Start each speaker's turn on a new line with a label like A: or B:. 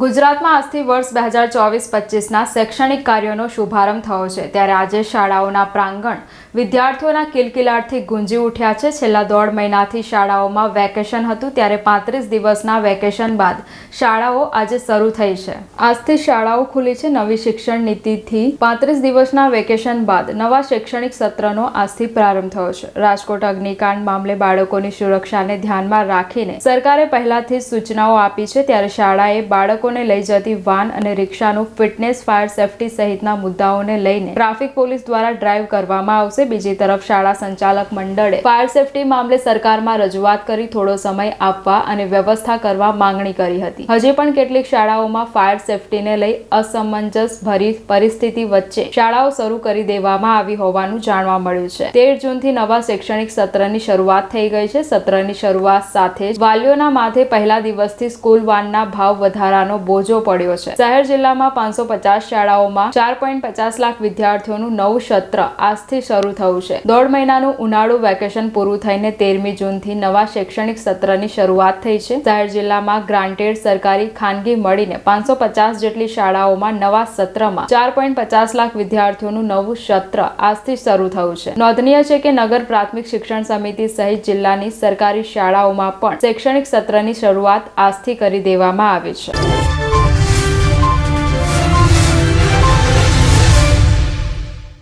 A: ગુજરાતમાં આજથી વર્ષ બે હજાર ચોવીસ પચીસના શૈક્ષણિક કાર્યોનો શુભારંભ થયો છે. ત્યારે આજે શાળાઓના પ્રાંગણ વિદ્યાર્થીઓના કિલકિલાટથી ગુંજી ઉઠ્યા છે. છેલ્લા દોઢ મહિનાથી શાળાઓમાં વેકેશન હતું. ત્યારે પાંત્રીસ દિવસના વેકેશન બાદ શાળાઓ આજે શરૂ થઈ છે. આજથી શાળાઓ ખુલી છે. નવી શિક્ષણ નીતિથી પાંત્રીસ દિવસના વેકેશન બાદ નવા શૈક્ષણિક સત્રનો આજથી પ્રારંભ થયો છે. રાજકોટ અગ્નિકાંડ મામલે બાળકોની સુરક્ષાને ધ્યાનમાં રાખીને સરકારે પહેલાથી જ સૂચનાઓ આપી છે. ત્યારે શાળાએ બાળકોને લઈ જતી વાન અને રિક્ષાનું ફિટનેસ, ફાયર સેફટી સહિતના મુદ્દાઓને લઈને ટ્રાફિક પોલીસ દ્વારા ડ્રાઈવ કરવામાં આવશે. બીજી તરફ શાળા સંચાલક મંડળે ફાયર સેફટી મામલે સરકારમાં રજૂઆત કરી થોડો સમય આપવા અને વ્યવસ્થા કરવા માંગણી કરી હતી. હજી પણ કેટલીક શાળાઓમાં ફાયર સેફટીને લઈ અસમંજસ ભરી પરિસ્થિતિ વચ્ચે શાળાઓ શરૂ કરી દેવામાં આવી હોવાનું જાણવા મળ્યું છે. તેર જૂનથી નવા શૈક્ષણિક સત્રની શરૂઆત થઈ ગઈ છે. સત્રની શરૂઆત સાથે વાલીઓના માથે પહેલા દિવસથી સ્કૂલ વાનના ભાવ વધારાનો બોજો પડ્યો છે. શહેર જિલ્લામાં પાંચસો પચાસ શાળાઓમાં ચાર પોઈન્ટ પચાસ લાખ વિદ્યાર્થીઓનું નવું સત્ર આજથી શરૂ થયું છે. દોઢ મહિનાનું ઉનાળુ વેકેશન પૂરું થઈને તેરમી જૂનથી નવા શૈક્ષણિક સત્રની શરૂઆત થઈ છે. શહેર જિલ્લામાં ગ્રાન્ટેડ સરકારી ખાનગી મળીને પાંચસો પચાસ જેટલી શાળાઓમાં નવા સત્રમાં ચાર પોઈન્ટ પચાસ લાખ વિદ્યાર્થીઓનું નવું સત્ર આજથી શરૂ થયું છે. નોંધનીય છે કે નગર પ્રાથમિક શિક્ષણ સમિતિ સહિત જિલ્લાની સરકારી શાળાઓમાં પણ શૈક્ષણિક સત્રની શરૂઆત આજથી કરી દેવામાં આવી છે.